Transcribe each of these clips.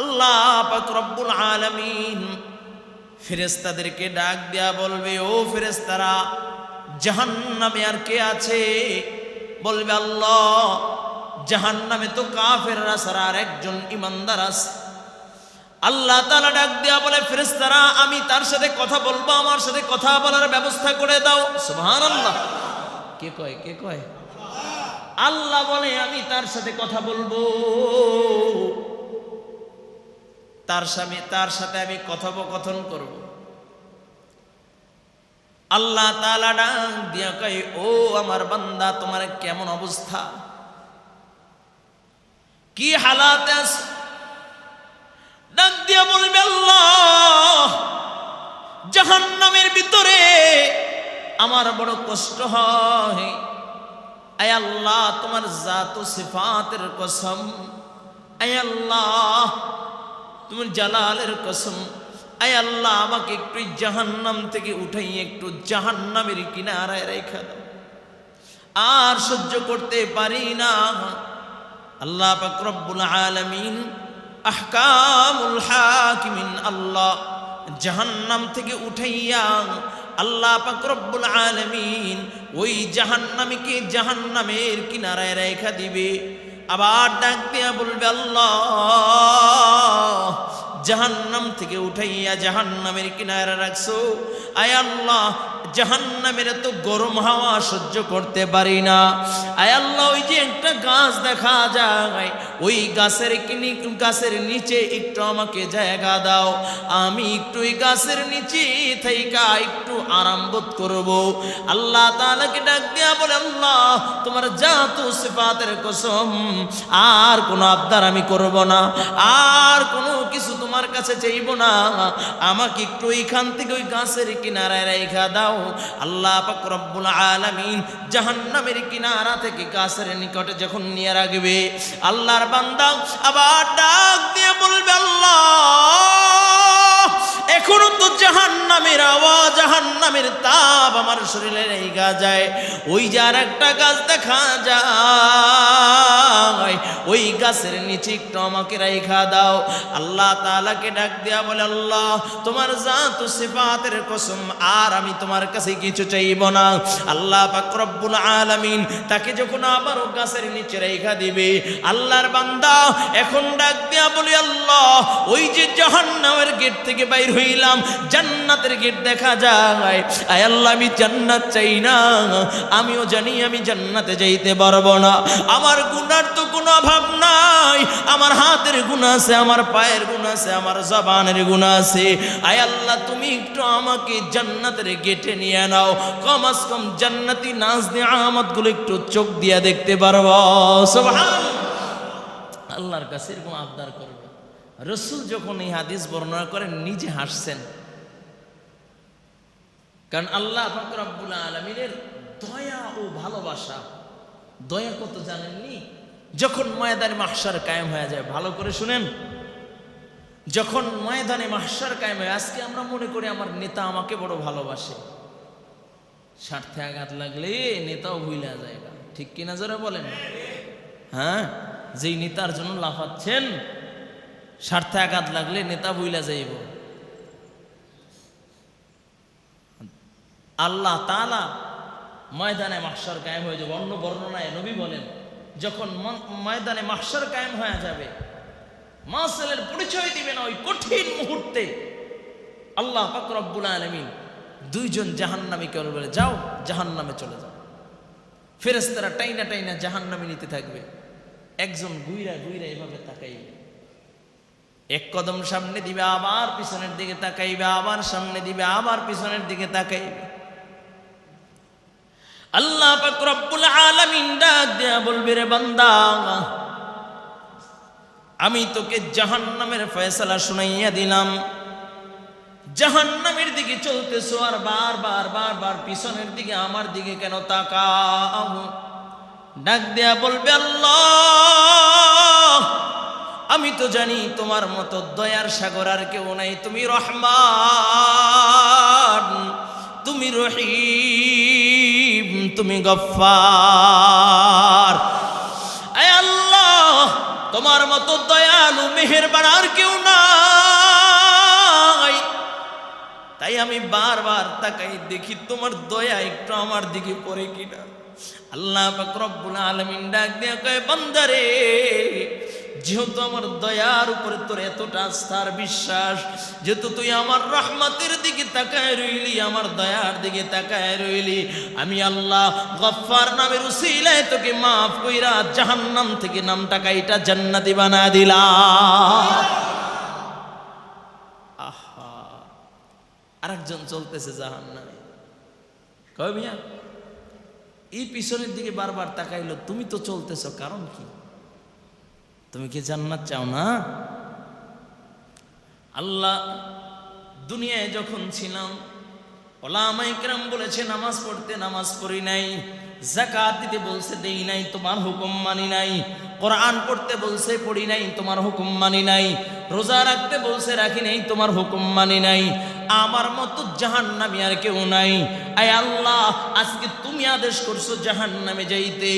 আল্লাহ রব্বুল আলামিন ফেরেস্তাদেরকে ডাক দেয়া বলবে, ও ফেরেস্তারা জাহান্নামে আর কে আছে? বলবে, আল্লাহ, জাহান্নামে তো কাফেররা ছাড়া আর একজন ইমানদার আছে। আল্লাহ তালা ডাক দেয়া বলে ফেরেস্তারা আমি তার সাথে কথা বলব, আমার সাথে কথা বলার ব্যবস্থা করে দাও। সুবহান আল্লাহ কে কয় কে কয়? আল্লাহ বলে, আমি তার সাথে কথা বলব। তার স্বামী, তার সাথে আমি কথোপকথন করব। আল্লাহ তালা ডাক দিয়া কয়, ও আমার বান্দা, তোমার কেমন অবস্থা? কি হালাতে আছে? ডাক আল্লাহ, জাহান্নামের ভিতরে আমার বড় কষ্ট হয়। আয় আল্লাহ, তোমার জাত সিফাতের কসম। আয় আল্লাহ তোমার জালালের কসম। আয় আল্লাহ, আমাকে একটু জাহান্নাম থেকে উঠাই একটু জাহান্নামের কিনারায় রেখা দাও। আর সহ্য করতে পারি না। আল্লাহ রব্বুল আলামিন আহকামুল হাকিমিন, আল্লাহ জাহান্নাম থেকে উঠাইয়া আল্লাহ পাক রব্বুল আলামিন ওই জাহান্নামীকে জাহান্নামের কিনারায় রেখা দিবে। আবার ডাক দিয়া বলবে আল্লাহ জাহান্নাম থেকে উঠাইয়া জাহান্নামের কিনারা রাখছো। আয় আল্লাহ জাহান্নামের এত গরম হাওয়া সহ্য করতে পারি না। আল্লাহ, ওই যে একটা গাছ দেখা যায়, ওই গাছের গাছের নিচে একটু আমাকে জায়গা দাও। আমি একটু ওই গাছের নিচে থাইকা একটু আরাম বোধ করব। আল্লাহ তাআলাকে ডাক দিয়া বলে, আল্লাহ, তোমার জাত সিফাতের কসম, আর কোনো আবদার আমি করব না, আর কোনো কিছু তোমার কাছে চাইব না। আমাকে একটু এইখান থেকে ওই গাছের কিনারায় রেখা দাও আল্লাহ পাক আলামিন জাহান্নামের কিনারা থেকে কাসের নিকটে যখন নিয়ে রাখবে, আল্লাহর বান্দা আবার ডাক দিয়ে বলবে, আল্লাহ! এখনও তো জাহান্নামের আওয়াজ, জাহান্নামের তাপ আমার শরীরে রেখা যায়। ওই যে আর একটা গাছ দেখা যায়, ওই গাছের নিচে একটু আমাকে রেখা দাও। আল্লাহ তাআলাকে ডাক দেয়া বলে, আল্লাহ, তোমার জাত সিফাতের কসম, আর আমি তোমার কাছে কিছু চাইব না। আল্লাহ পাক রব্বুল আলামিন তাকে যখন আবার ও গাছের নিচে রেখা দিবে, আল্লাহর বান্দা এখন ডাক দেয়া বলে, আল্লাহ, ওই যে জাহান্নামের গেট থেকে বাইর হইলাম জান্নাতের গেট দেখা যায়। আয় আল্লাহ, আমি জান্নাত চাই না। আমিও জানি আমি জান্নাতে যাইতে পারব না। আমার গুনার তো কোনো অভাব নাই। আমার হাতের গুণ আছে, আমার পায়ের গুণ আছে, আমার জবানের গুণ আছে। আয় আল্লাহ, তুমি একটু আমাকে জান্নাতের গেটে নিয়ে নাও। কমাস কম জান্নাতি নাচ দিয়ে আমতগুলো একটু চোখ দিয়া দেখতে পারব। সুবহান। আল্লাহর কাছে এরকম আবদার করবে। রসুল যখন এই হাদিস বর্ণনা করেন, নিজে হাসছেন। কারণ আল্লাহ ফাকর আব্বুল আলমিনের দয়া ও ভালোবাসা, দয়া কত জানেননি? যখন ময়দানে মাহসার কায়েম হয়ে যায়, ভালো করে শুনেন। যখন ময়দানে মাহসার কায়েম হয়, আজকে আমরা মনে করি আমার নেতা আমাকে বড় ভালোবাসে। স্বার্থে আঘাত লাগলে নেতাও ভুইলা যায় ঠিক কিনা যারা বলেন? হ্যাঁ? যেই নেতার জন্য লাফাচ্ছেন স্বার্থে আঘাত লাগলে নেতা বইলা যাইব। আল্লাহ তালা ময়দানে মাহসার কায়েম হয়ে যাবে। অন্য বর্ণনায় নবী বলেন, যখন ময়দানে মাহসার কায়েম হয়ে যাবে মাসেলের পরিচয় দিবে না ওই কঠিন মুহূর্তে। আল্লাহ পাক রব্বুল আলমিন দুইজন জাহান্নামীকে বলে যাও, জাহান্নামে চলে যাও। ফেরেস্তারা টাইনা টাইনা জাহান্নামে নিতে থাকবে। একজন গুইরা গুইরা এভাবে তাকাইবে। এক কদম সামনে দিবে, আবার পিছনের দিকে তাকাইবে, আবার সামনে দিবে, আবার পিছনের দিকে তাকাইবে। আল্লাহ পাক ডাক বলবে, রে বান্দা, আমি তোকে জাহান্নামের ফয়সালা শুনাইয়া দিলাম। জাহান্নামের দিকে চলতেছো আর বার বার বার বার পিছনের দিকে, আমার দিকে কেন তাকাও? ডাক দেয়া বলবে, আল্লাহ আমি তো জানি তোমার মতো দয়ার সাগর আর কেউ নাই। তুমি রহমান, তুমি রহিম, তুমি গফার আল্লাহ, তোমার মতো দয়ালু, মেহেরবান আর কেউ নাই। তাই আমি বারবার তাকাই দেখি তোমার দয়া একটু আমার দিকে পড়ে কিনা। আল্লাহ রব্বুল আলামিন ডাক দিয়ে কয়, বান্দারে যেহেতু আমার দয়ার উপরে তোর এতটা আস্থার বিশ্বাস, যেহেতু তুই আমার রহমতের দিকে তাকায় রইলি, আমার দয়ার দিকে তাকায় রইলি, আমি আল্লাহ গফফার নামের উসিলায় তোকে মাফ কইরা জাহান্নাম থেকে নামটা কাইটা জান্নাতি বানা দিলাম। আহা, আরেকজন চলতেছে জাহান নামে কয় মিয়া, এই পিছনের দিকে বারবার তাকাইলো, তুমি তো চলতেছো, কারণ কি? তুমি কি জান্নাত চাও না? আল্লাহ দুনিয়ায় যখন ছিলাম ওলামাইকরাম বলেছে, নামাজ পড়তে নামাজ পড়ি নাই জাকাত দিতে বলছে দেই নাই, তোমার হুকুম মানি নাই, কোরআন পড়তে বলছে পড়ি নাই, তোমার হুকুম মানি নাই, রোজা রাখতে বলছে রাখি নাই, তোমার হুকুম মানি নাই আমার মতো জাহান নামে আর কেউ নাই। আয় আল্লাহ, আজকে তুমি আদেশ করছ জাহান নামে যাইতে।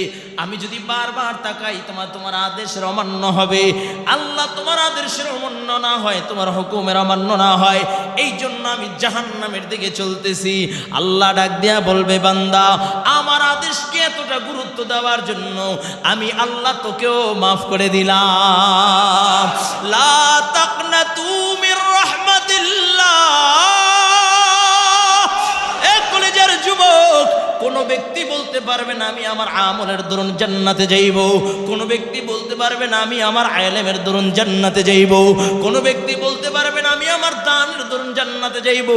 আমি যদি বারবার তাকাই, তোমার তোমার আদেশের অমান্য হবে। আল্লাহ তোমার আদেশের অমান্য না হয়, তোমার হুকুমের অমান্য না হয়। এই জন্য আমি জাহান নামের দিকে চলতেছি। আল্লাহ ডাক দিয়া বলবে, বান্দা, আমার আদেশকে এতটা গুরুত্ব দেওয়ার জন্য আমি আল্লাহ তোকেও মাফ করে দিলাম। লা তাকনাতু মির রাহমাতিল্লাহ এ কোন ব্যক্তি বলতে পারবে না, আমি আমার আমলের দরুন জান্নাতে যাইব। কোন ব্যক্তি বলতে পারবে না, আমি আমার আলেমের দরুন জান্নাতে যাইব। কোন ব্যক্তি বলতে পারবে না, আমি আমার দানের দরুন জান্নাতে যাইব।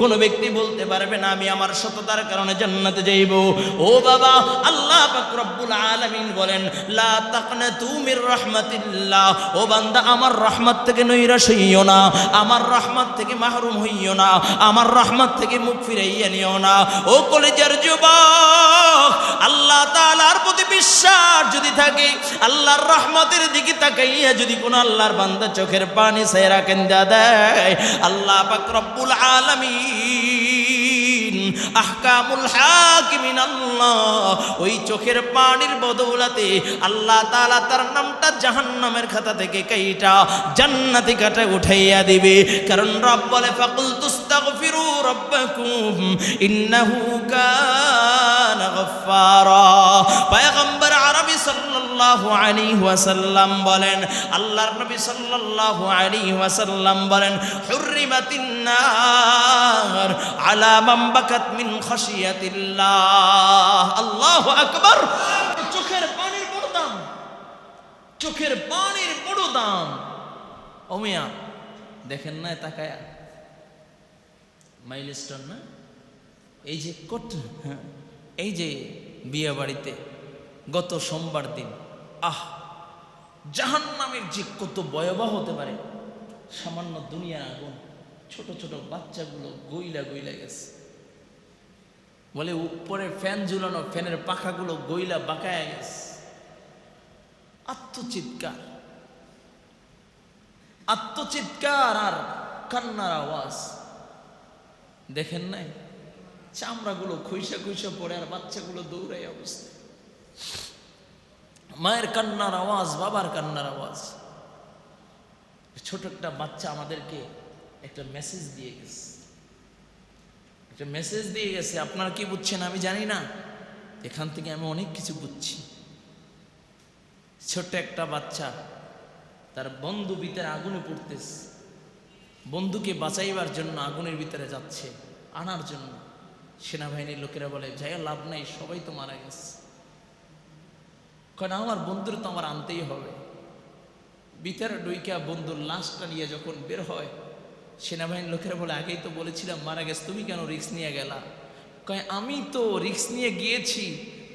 কোন ব্যক্তি বলতে পারবে না, আমি আমার সততার কারণে জান্নাতে যাইব। ও বাবা, আল্লাহ রব্বুল আলামিন বলেন, লা তাকনাতু মির রাহমাতিল্লাহ। ও বান্দা, আমার রহমত থেকে নৈরাশ হইও না, আমার রহমত থেকে মাহরুম হইও না, আমার রহমত থেকে মুখ ফিরাইয়া নিও না। ও কলেজের আল্লাহ তালার প্রতি বিশ্বাস যদি থাকে, আল্লাহর রহমতের দিকে তাকাইয়া যদি কোন আল্লাহর বান্দা চোখের পানি সেরা কেন্দা দেয় আল্লাহ পাক রব্বুল আলামিন আহকামুল হাকিমিন আল্লাহ ওই চোখের পানির বদৌলাতে আল্লাহ তালা তার নামটা জাহান্নামের খাতা থেকে কাইটা জান্নাতি কাটা উঠাইয়া দিবে। কারণ রব বলে ফাকুল তুস্তাগফিরু রাব্বাকুম ইন্নাহু কানা গফফারা। পয়গম্বর সাল্লাল্লাহু আলাইহি ওয়াসাল্লাম বলেন, আল্লাহর নবী সাল্লাল্লাহু আলাইহি ওয়াসাল্লাম বলেন, হুররিমাতিন নার আলা মান বাকাত মিন খাশিয়াতিল্লাহ। আল্লাহু আকবার। চোখের পানির বড় দাম। চোখের পানির বড় দাম। ওমিয়া দেখেন না তাকায়া। মাইলস্টোন না? এই যে কট হ্যাঁ এই যে বিয়ে বাড়িতে গত সোমবার দিন। আহ জাহান নামের যে কত ভয়াবহ হতে পারে, সামান্য দুনিয়ার আগুন, ছোট ছোট বাচ্চাগুলো গইলা গইলা গেছে। বলে উপরে ফ্যান ঝুলানো, ফ্যানের পাখাগুলো গইলা বাঁকায় গেছে। আত্মচিৎকার। আত্মচিৎকার আর কান্নার আওয়াজ। দেখেন নাই? চামড়াগুলো খুইসা খুইসা পড়ে আর বাচ্চাগুলো দৌড়াই অবস্থা মায়ের কান্নার আওয়াজ, বাবার কান্নার আওয়াজ। ছোট একটা বাচ্চা আমাদেরকে একটা মেসেজ দিয়ে গেছে। একটা মেসেজ দিয়ে গেছে, আপনারা কি বুঝছেন? আমি জানি না। এখান থেকে আমি অনেক কিছু বুঝছি। ছোট্ট একটা বাচ্চা তার বন্ধু ভিতরে আগুনে পড়তেছে। বন্ধুকে বাঁচাইবার জন্য আগুনের ভিতরে যাচ্ছে, আনার জন্য। সেনাবাহিনীর লোকেরা বলে যাই লাভ নাই, সবাই তো মারা গেছে। কারণ আমার বন্ধুর তো আমার আনতেই হবে। ভিতরে ডুইকা বন্ধুর লাশটা নিয়ে যখন বের হয়, সেনাবাহিনীর লোকেরা বলে, আগেই তো বলেছিলাম, মারা গেছে, তুমি কেন রিক্স নিয়ে গেলা? কয়, আমি তো রিক্স নিয়ে গিয়েছি,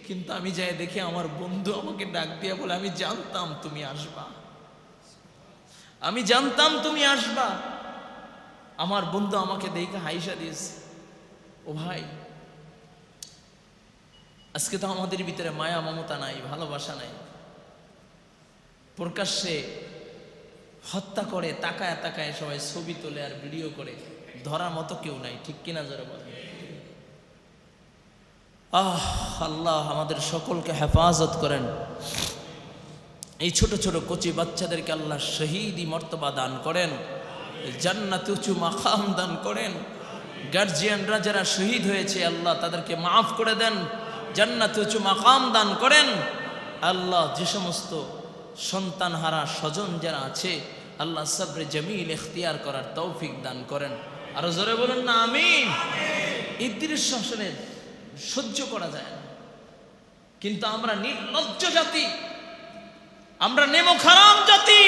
কিন্তু আমি যাই দেখি আমার বন্ধু আমাকে ডাক দিয়ে বলে, আমি জানতাম তুমি আসবা। আমি জানতাম তুমি আসবা। আমার বন্ধু আমাকে দেখে হাইসা দিয়েছে, ও ভাই আজকে তো আমাদের ভিতরে মায়া, মমতা নাই, ভালোবাসা নাই। প্রকাশ্যে হত্যা করে, তাকায় তাকায় সবাই ছবি তোলে আর ভিডিও করে, ধরার মতো কেউ নাই, ঠিক কিনা জোরে বলে? আহ, আল্লাহ আমাদের সকলকে হেফাজত করেন। এই ছোট ছোট কচি বাচ্চাদেরকে আল্লাহ শহীদি মর্তবা দান করেন, জান্নাত উঁচু মাখাম দান করেন। গার্জিয়ানরা যারা শহীদ হয়েছে, আল্লাহ তাদেরকে মাফ করে দেন। জান্নাত উঁচু মাকাম দান করেন, আল্লাহ যে সমস্ত সন্তান হারা স্বজন যারা আছে, আল্লাহ সাবরে জমিল এখতিয়ার করার তৌফিক দান করেন। আরও জোরে বলুন না, আমিন। এই দৃশ্য সহ্য করা যায় না। কিন্তু আমরা নির্লজ্জ জাতি, আমরা নেমো খারাম জাতি।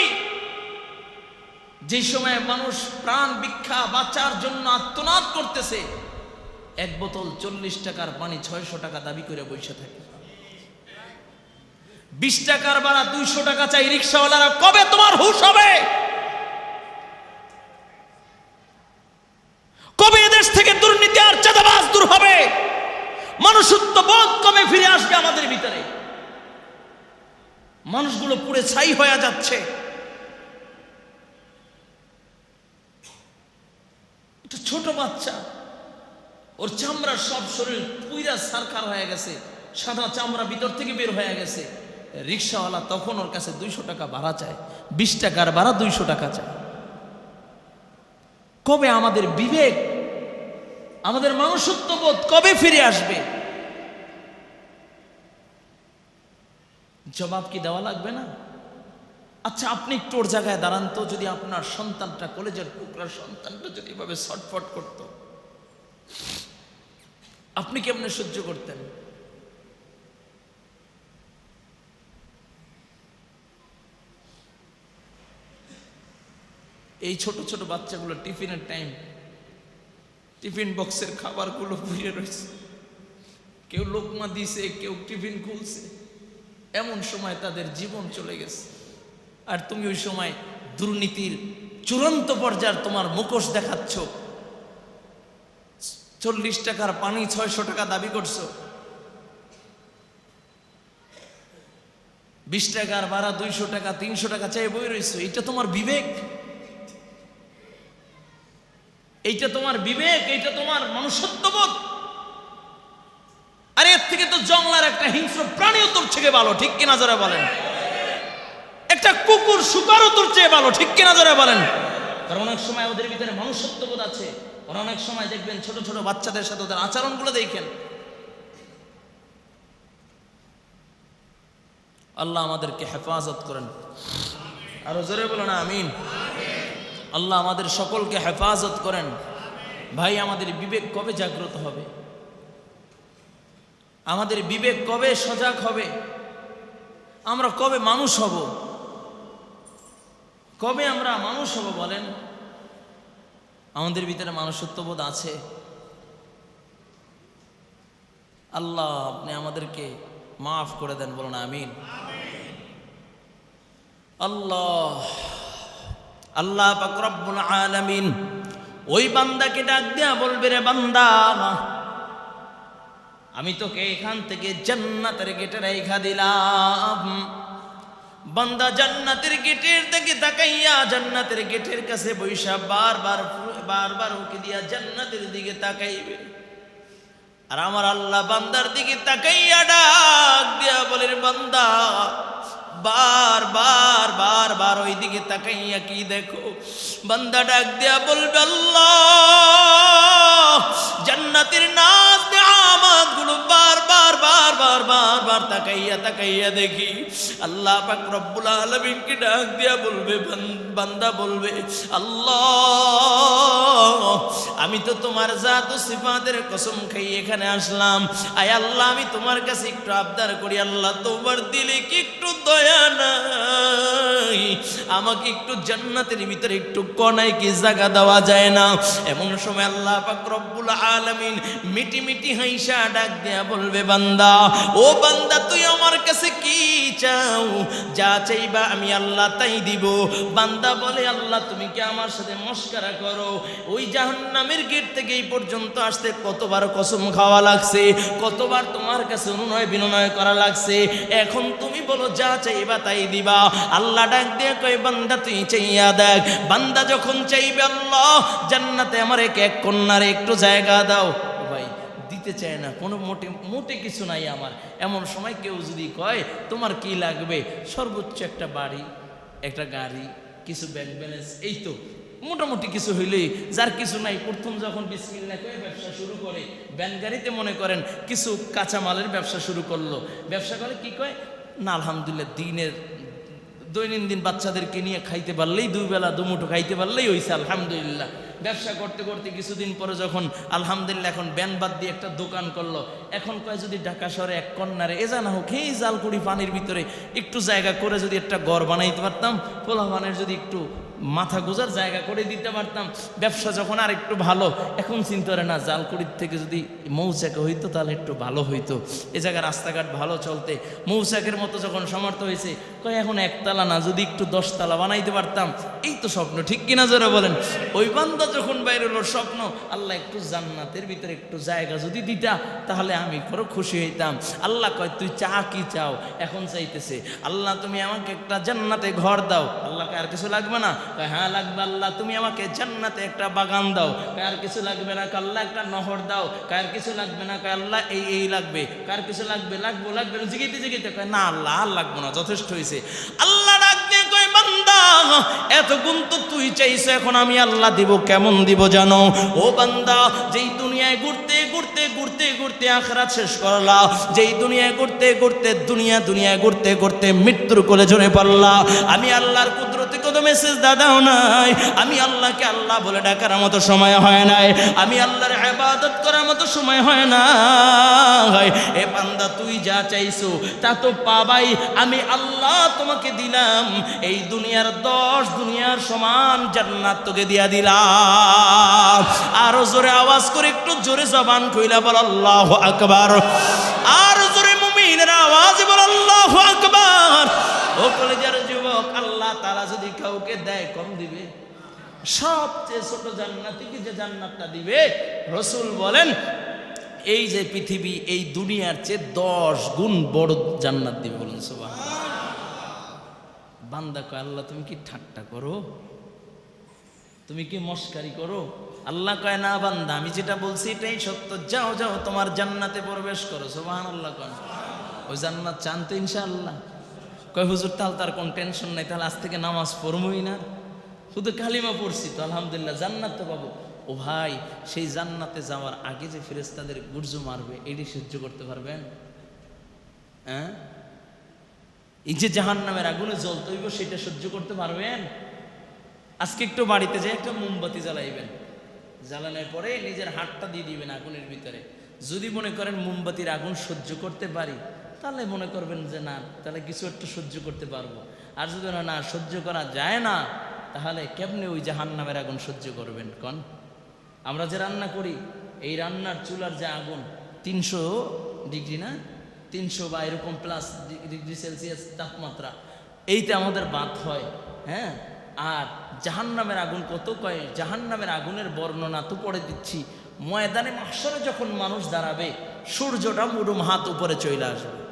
যে সময় মানুষ প্রাণ ভিক্ষা বাঁচার জন্য আত্মনাদ করতেছে এক বোতল চল্লিশ টাকার পানি ছয়শো টাকা দাবি করে বসে থাকে। বিশ টাকার ভাড়া দুইশো টাকা চাই রিক্সাওয়ালারা, কবে তোমার হুশ হবে? কবে এদেশ থেকে দুর্নীতি আর চাঁদাবাজ দূর হবে? মানুষত্ব বোধ কবে ফিরে আসবে আমাদের ভিতরে? মানুষগুলো পুড়ে ছাই হয়ে যাচ্ছে। ছোট বাচ্চা ওর চামড়ার সব শরীর পুইরা সারকার হয়ে গেছে, সাদা চামড়া ভিতর থেকে বের হয়ে গেছে। রিক্সাওয়ালা তখন ওর কাছে দুইশো টাকা ভাড়া চায়, বিশ টাকার ভাড়া দুইশো টাকা চায়। কবে আমাদের বিবেক, আমাদের মানুষত্ববোধ কবে ফিরে আসবে? জবাব কি দেওয়া লাগবে না? আচ্ছা আপনি একটু ওর জায়গায় দাঁড়ান তো, যদি আপনার সন্তানটা, কলেজের টুকরার সন্তানটা যদি এভাবে ছটফট করত। আপনি কেমনে সহ্য করতেন? এই ছোট ছোট বাচ্চাগুলো টিফিনের টাইম টিফিন বক্সের খাবারগুলো ঘুরে রয়েছে। কেউ লোকমা দিছে, কেউ টিফিন খুলছে। এমন সময় তাদের জীবন চলে গেছে। আর তুমি ওই সময় দুর্নীতির চূড়ান্ত পর্যায়ের তোমার মুখোশ দেখাচ্ছ। চল্লিশ টাকার পানি ছয়শো টাকা দাবি করছ। বিশ টাকার ভাড়া দুইশো টাকা, তিনশো টাকা চাই বই রয়েছে এটা তোমার বিবেক। এইটা তোমার বিবেক, এইটা তোমার মনুষ্যত্ববোধ। আর এর থেকে তো জংলার একটা হিংস্র প্রাণীও তোর থেকে ভালো, ঠিক কিনা যারা বলেন? একটা কুকুর শুকারও তোর চেয়ে ভালো, ঠিক কিনা যারা বলেন? কারণ অনেক সময় ওদের ভিতরে মনুষ্যত্ববোধ আছে। ওরা অনেক সময় দেখবেন ছোট ছোট বাচ্চাদের সাথে ওদের আচরণগুলো দেখেন। আল্লাহ আমাদেরকে হেফাজত করেন। আরও জোরে বলো না আমিন। আল্লাহ আমাদের সকলকে হেফাজত করেন। ভাই, আমাদের বিবেক কবে জাগ্রত হবে? আমাদের বিবেক কবে সজাগ হবে? আমরা কবে মানুষ হব? কবে আমরা মানুষ হব বলেন? আমাদের ভিতরে মানুষত্ববোধ আছে। আল্লাহ আপনি আমাদেরকে মাফ করে দেন, বলুন আমিন। আল্লাহ আল্লাহ আলামিন ওই বান্দাকে ডাক দেয়া বলবে, রে বান্দা, আমি তোকে এখান থেকে জান্নাতের গেটে রেখা দিলাম। বান্দা জান্নাতের গেটের দিকে তাকাইয়া জান্নাতের গেটের কাছে বৈশা বারবার বারবার উকি দিয়া জান্নাতের দিকে তাকাইবে। আর আমার আল্লাহ বান্দার দিকে তাকাইয়া ডাক দিয়া বলে রে বান্দা বার বার বার বার ওই দিকে তাকাইয়া কি দেখো? বান্দা ডাক দিয়া বলবে, আল্লাহ, জান্নাতের নাচ আমাদগুলো বার বার বার বার বার বার তাকাইয়া তাকাইয়া দেখি আল্লাহ পাক রব্বুল আলামিনকে ডাক দিয়া বলবে, বান- বান্দা বলবে, আল্লাহ আমি তো তোমার জাত ও সিফাতের কসম খাই এখানে আসলাম। আয় আল্লাহ, আমি তোমার কাছে একটু আবদার করি। আল্লাহ, তোমার দিলে কি একটু দয়া নাই। আমাকে একটু জান্নাতের ভিতরে একটু কনায় কি জায়গা দেওয়া যায় না। এমন সময় আল্লাহ পাক রব্বুল আলামিন মিটি মিটি হাইসা ডাক দেয়া বলবে, বান্দা, ও বান্দা, তুই আমার কাছে কি চাও? যা চাইবা আমি আল্লাহ তাই দিব। বান্দা বলে, আল্লাহ, তুমি কি আমার সাথে মস্কারা করো? ওই জাহান্নামের গেট থেকে এই পর্যন্ত আসতে কতবার কসম খাওয়া লাগছে? কতবার তোমার কাছে অনুনয় বিনয় করা লাগছে? এখন তুমি বলো, যা চাইবা তাই দিবা। আল্লাহ ডাক দিয়ে কয়, বান্দা, তুই চাইয়া দেখ। বান্দা যখন চাইবে, আল্লাহ জান্নাতে আমার এক এক কন্যার একটু জায়গা দাও। ভাই, দিতে চায় না, কোনো মোটে মোটে কিছু নাই আমার। এমন সময় কেউ যদি কয়, তোমার কি লাগবে? সর্বোচ্চ একটা বাড়ি, একটা গাড়ি, কিছু ব্যাংক ব্যালেন্স এই তো। মোটামুটি কিছু হইলেই, যার কিছু নাই, প্রথম যখন বিসমিল্লা করে ব্যবসা শুরু করে। ব্যান গাড়িতে মনে করেন, কিছু কাঁচামালের ব্যবসা শুরু করল। ব্যবসা করে কি কয়? না, আলহামদুলিল্লাহ, দিনের দৈনন্দিন বাচ্চাদেরকে নিয়ে খাইতে পারলেই দুই বেলা দুমুঠো খাইতে পারলেই হইছে আলহামদুলিল্লাহ। ব্যবসা করতে করতে কিছুদিন পরে যখন আলহামদুলিল্লাহ এখন ব্যান বাদ দিয়ে একটা দোকান করল, এখন কয় যদি ঢাকা শহরে এক কন্যারে, এ জানা হোক এই জালকুড়ি পানির ভিতরে একটু জায়গা করে যদি একটা গড় বানাইতে পারতাম, পোলাপানের যদি একটু মাথা গোজার জায়গা করে দিতে পারতাম, ব্যবসা যখন আর একটু ভালো, এখন চিন্তা করে না, জালকুড়ির থেকে যদি মৌচাকে হইতো তাহলে একটু ভালো হইতো। এ জায়গায় রাস্তাঘাট ভালো চলতে। মৌচাকের মতো যখন সমর্থ হয়েছে, কয় এখন একতলা না, যদি একটু দশতলা বানাইতে পারতাম, এই তো স্বপ্ন, ঠিক কিনা জোরে বলেন? ওই বান্দা যখন বাইরে হলো স্বপ্ন, আল্লাহ একটু জান্নাতের ভিতরে একটু জায়গা যদি দিতা, তাহলে আমি বড় খুশি হইতাম। আল্লাহ কয়, তুই চা কি চাও? এখন চাইতেছে, আল্লাহ, তুমি আমাকে একটা জান্নাতে ঘর দাও। আল্লাহকে আর কিছু লাগবে না? হ্যাঁ লাগবে আল্লাহ, তুমি আমাকে জান্নাতে একটা বাগান দাও। কার কিছু লাগবে না? আল্লাহ, একটা নহর দাও। কার কিছু লাগবে না? আল্লাহ, এই এই লাগবে। কার কিছু লাগবে লাগবে লাগবে। না জিগিতে জিগাইতে কয়, না, আল্লাহ, আর লাগবে না, যথেষ্ট হয়েছে আল্লাহ এত গুণ তো তুই চাইছে, এখন আমি আল্লাহ দিব, কেমন দিব জানো? ও বান্দা, যেই দুনিয়ায় ঘুরতে ঘুরতে ঘুরতে ঘুরতে আখরাত শেষ করলা। যেই দুনিয়ায় ঘুরতে ঘুরতে দুনিয়া, দুনিয়ায় ঘুরতে ঘুরতে মৃত্যুর কোলে ঝরে পড়লা। আমি আল্লাহর কুদরতি কত মেসেজ দাদাও নাই। আমি আল্লাহকে আল্লাহ বলে ডাকার মতো সময় হয় নাই। আমি আল্লাহর ইবাদত করার মতো সময় হয় না এ বান্দা, তুই যা চাইছো, তা তো পাবাই। আমি আল্লাহ তোমাকে দিলাম। এই দুনিয়ার দশ দুনিয়ার সমান জান্নাত তোকে দিয়া দিলাম। আরও জোরে আওয়াজ করে একটু জোরে জবান কইলা বল, আল্লাহ আকবার। আর জোরে মুমিনের আওয়াজ বল, আল্লাহ আকবার। ও কলেজের যুবক, আল্লাহ তারা যদি কাউকে দেয়, কম দিবে। সবচেয়ে ছোট জান্নাতিকে যে জান্নাতটা দিবে? রসুল বলেন, এই যে পৃথিবী, এই দুনিয়ার চেয়ে দশ গুণ বড় জান্নাত দিবে। বলেন সোবা বান্দা কয়, আল্লাহ, তুমি কি ঠাট্টা করো? তুমি কি মস্কারি করো? আল্লাহ কয়, না বান্দা, আমি যেটা বলছি এটাই সত্য। যাও যাও, তোমার জান্নাতে প্রবেশ করো। সোবাহান আল্লাহ কয়। ওই জান্নাত চান তো ইনশাআল্লাহ। কয়, হুজুর, তাহলে তার কোন টেনশন নাই, তাহলে আজ থেকে নামাজ পড়বই না। শুধু কালিমা পড়ছি তো, আলহামদুলিল্লাহ, জান্নাত তো পাবো। ও ভাই, সেই জান্নাতে যাওয়ার আগে যে ফেরেস্তাদের গুর্জু মারবে এটি সহ্য করতে পারবেন? হ্যাঁ এই যে জাহান নামের আগুনে জল তৈব সেটা সহ্য করতে পারবেন? আজকে একটু বাড়িতে যে একটা মোমবাতি জ্বালাইবেন। জ্বালানোর পরে নিজের হাতটা দিয়ে দিবেন আগুনের ভিতরে। যদি মনে করেন মোমবাতির আগুন সহ্য করতে পারি, তাহলে মনে করবেন যে না, তাহলে কিছু একটা সহ্য করতে পারব। আর যদি না, সহ্য করা যায় না, তাহলে কেমনে ওই জাহান নামের আগুন সহ্য করবেন কন? আমরা যে রান্না করি, এই রান্নার চুলার যে আগুন, তিনশো ডিগ্রি না? তিনশো বা এরকম প্লাস ডিগ্রি সেলসিয়াস তাপমাত্রা এইতে আমাদের বাদ হয় হ্যাঁ? আর জাহান্নামের আগুন কত কয়? জাহান্নামের আগুনের বর্ণনা তো পড়ে দিচ্ছি। ময়দানে মাসরে যখন মানুষ দাঁড়াবে, সূর্যটা মুরুম হাত উপরে চলে আসবে।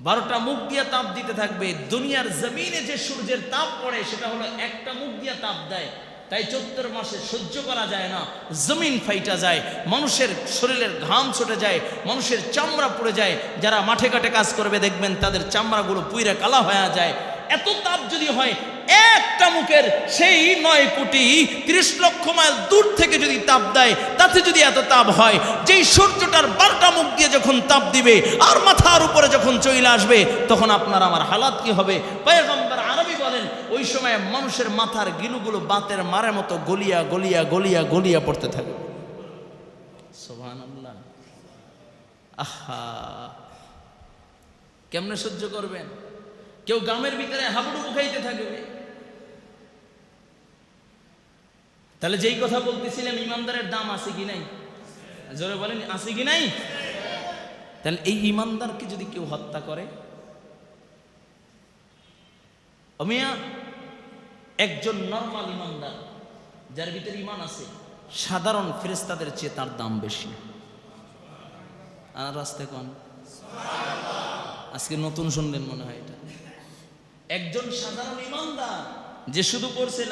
বারোটা মুখ দিয়ে তাপ দিতে থাকবে। দুনিয়ার জমিনে যে সূর্যের তাপ পড়ে, সেটা হলো একটা মুখ দিয়ে তাপ দেয়। তাই চোদ্দোর মাসে সহ্য করা যায় না। জমিন ফাইটা যায়, মানুষের শরীরের ঘাম ছুটে যায়, মানুষের চামড়া পড়ে যায়। যারা মাঠে ঘাটে কাজ করবে, দেখবেন তাদের চামড়াগুলো পুইরা কালা হয়ে যায়। এত তাপ যদি হয় একটা মুখের সেই নয় কোটি ত্রিশ লক্ষ মাইল দূর থেকে যদি তাপ দেয়, তাতে যদি এত তাপ হয়, যেই সূর্যটার বারোটা মুখ দিয়ে যখন তাপ দিবে আর মাথার উপরে যখন চইলে আসবে, তখন আপনার আমার হালাত কি হবে? পয়গম্বর আরবি বলেন, ওই সময় মানুষের মাথার গিলুগুলো বাতের মারের মতো গলিয়া গলিয়া গলিয়া গলিয়া পড়তে থাকে। আহা। কেমনে সহ্য করবেন? কেউ গ্রামের ভিতরে হাবুডুবু খাইতে থাকবে? তাহলে যেই কথা বলতেছিলাম, ইমানদারের দাম আছে কি নাই? জোরে বলেন, আছে কি নাই? তাহলে এই ইমানদারকে যদি কেউ হত্যা করে অমিয়া একজন নর্মাল ইমানদার, যার ভিতরে ইমান আছে, সাধারণ ফেরেস্তাদের চেয়ে তার দাম বেশি। আর রাস্তায় কোন? আজকে নতুন শুনলেন মনে হয় এটা। একজন সাধারণ ইমানদার যে শুধু পড়ছে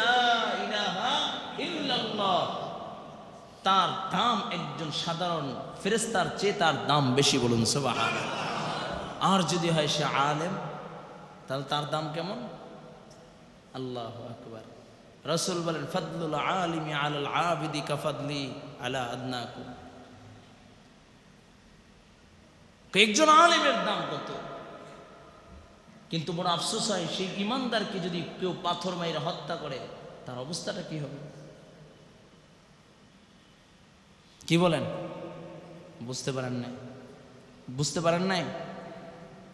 তার দাম একজন সাধারণ ফেরেস্তার চেয়ে তার দাম বেশি বলুন আর যদি হয় সে আলেম, তাহলে তার দাম কেমন? আল্লাহ আকবার। রসুল বলেন, ফদলুল আলিমি আলাল আবিদি কাফাদলি আলা আদনাকু একজন আলেমের দাম কত? কিন্তু বড় আফসোস হয়, সেই ইমানদারকে যদি কেউ পাথর মাইরে হত্যা করে, তার অবস্থাটা কি হবে? কি বলেন? বুঝতে পারেন নাই? বুঝতে পারেন নাই?